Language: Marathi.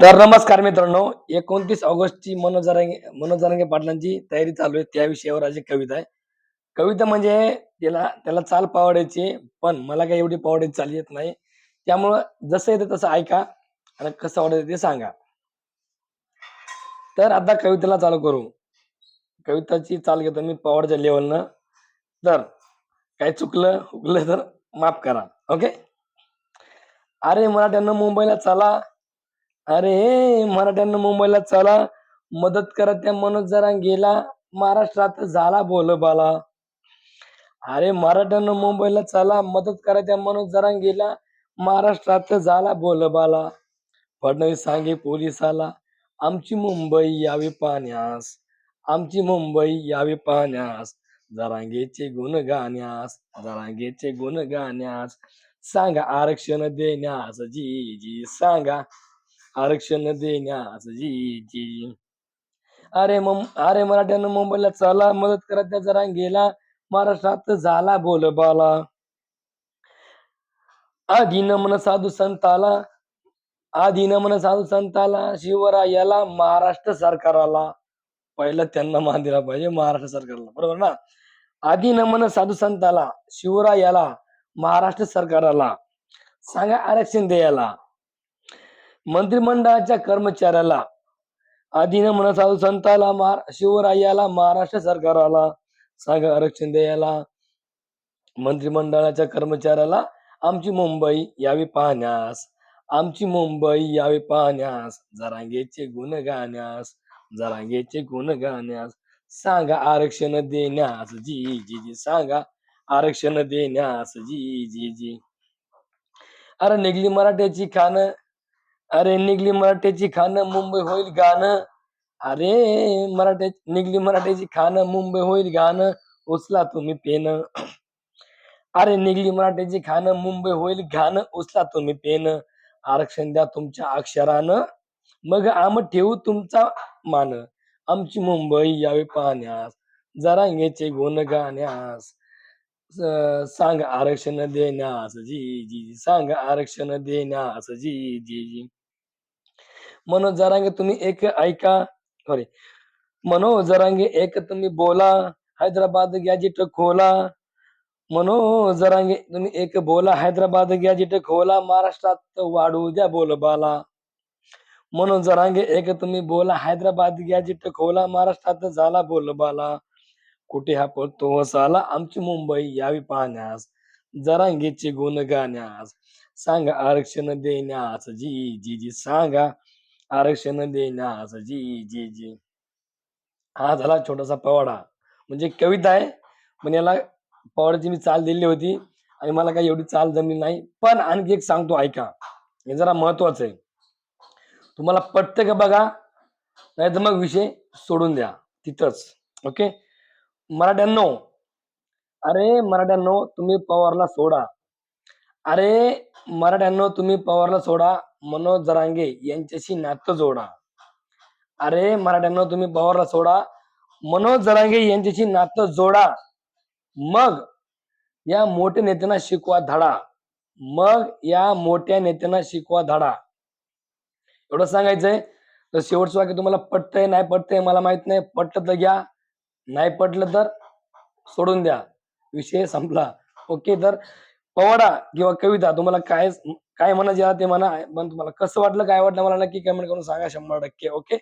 तर नमस्कार मित्रांनो एकोणतीस ऑगस्टची मनोजरांगे मनोजरांगे पाटलांची तयारी चालू आहे. त्या विषयावर आज कविता आहे. कविता म्हणजे त्याला त्याला चाल पावडायची पण मला काही एवढी पावडायची चाल येत नाही. त्यामुळं जसं येतं तसं ऐका आणि कसं आवडायचं ते सांगा. तर आता कवितेला चालू करू. कविताची चाल घेतो मी पावडच्या लेवलनं तर काय चुकलं हुकलं तर माफ करा. ओके? अरे मराठ्यांना मुंबईला चला. अरे मराठ्यांना मुंबईला चला. मदत करा त्या मनोज जरांगेला महाराष्ट्रात झाला बोलबाला अरे मराठ्यांना मुंबईला चला. मदत करा त्या मनोज जरांगेला महाराष्ट्रात झाला बोलबाला फडणवीस सांगे पोलिसाला आमची मुंबई यावी पाण्यास. आमची मुंबई यावी पाण्यास. जरांगेचे गुण गाण्यास. जरांगेचे गुण गाण्यास. सांगा आरक्षण देण्यास. जी जी सांगा आरक्षण देण्यास जी जी. अरे मम अरे मराठ्यानं मुंबईला चला मदत करा त्याचा रांगेला. महाराष्ट्रात झाला बोलबाला. आधी नमन साधू संताला आधी नमन साधू संताला शिवरायाला महाराष्ट्र सरकाराला. पहिलं त्यांना मान दिला पाहिजे महाराष्ट्र सरकारला. बरोबर ना? आधी नमन साधू संताला शिवरायाला महाराष्ट्र सरकाराला. सांगा आरक्षण द्यायला. मंत्रिमंडळाच्या कर्मचाऱ्याला. आधीनं म्हणा साधू संताला मार शिवरायाला महाराष्ट्र सरकाराला सांगा आरक्षण द्यायला. मंत्रिमंडळाच्या कर्मचाऱ्याला आमची मुंबई यावी पाहण्यास आमची मुंबई यावी पाहण्यास जरांगेचे गुण गाण्यास जरांगेचे गुण गाण्यास सांगा आरक्षण देण्यास जी जी जी सांगा आरक्षण देण्यास जी जी जी. अरे निघली मराठ्याची खाणं अरे निघली मराठ्याची खाणं मुंबई होईल गाणं. अरे मराठ्या निघली मराठ्याची खाणं मुंबई होईल गाणं. उचला तुम्ही पेन. अरे निघली मराठ्याची खाणं मुंबई होईल घाणं उचला तुम्ही पेन. आरक्षण द्या तुमच्या अक्षरानं. मग आम ठेवू तुमचा मान. आमची मुंबई यावी पाहण्यास जरांगेचे गुण गाण्यास. सांग आरक्षण देण्यास. जी जी जी. सांग आरक्षण देण्यास. जी जी जी. मनोज जरांगे तुम्ही एक ऐका. सॉरी मनोज जरांगे एक तुम्ही बोला. हैदराबाद गॅजेट खोला. मनोज जरांगे तुम्ही एक बोला. हैदराबाद गॅजेट खोला. महाराष्ट्रात वाढू द्या बोलबाला. मनोज जरांगे एक तुम्ही बोला. हैदराबाद गॅजेट खोला. महाराष्ट्रात झाला बोलबाला. कुठे हा पळतो साला? आमची मुंबई यावी पाहण्यास. जरांगेची गुण गाण्यास सांगा आरक्षण देण्यास. जी जी जी सांगा. आरक्षण देण्यास जी जी जी. हा झाला छोटासा पवाडा. म्हणजे कविता आहे पण याला पवाड्याची मी चाल दिली होती आणि मला काही एवढी चाल जमली नाही. पण आणखी एक सांगतो ऐका. हे जरा महत्वाचं आहे. तुम्हाला पटतं का बघा? नाही तर मग विषय सोडून द्या. तिथंच. ओके? मराठ्यांनो. अरे मराठ्यांनो तुम्ही पवारला सोडा. अरे मराठ्यांनो तुम्ही पवारला सोडा. मनोज जरांगे यांच्याशी नातं जोडा. अरे मराठ्यांनो तुम्ही पवारला सोडा. मनोज जरांगे यांच्याशी नातं जोडा. मग या मोठ्या नेत्यांना शिकवा धडा. मग या मोठ्या नेत्यांना शिकवा धडा. एवढं सांगायचंय. तर शेवटचं वाक्य तुम्हाला पटतंय नाही पटतंय मला माहीत नाही. पटलं तर घ्या नाही पटलं तर सोडून द्या. विषय संपला. ओके तर पवाडा किंवा कविता तुम्हाला काय काय म्हणायचे ते म्हणा पण तुम्हाला कसं वाटलं काय वाटलं मला नक्की कमेंट करून सांगा शंभर टक्के ओके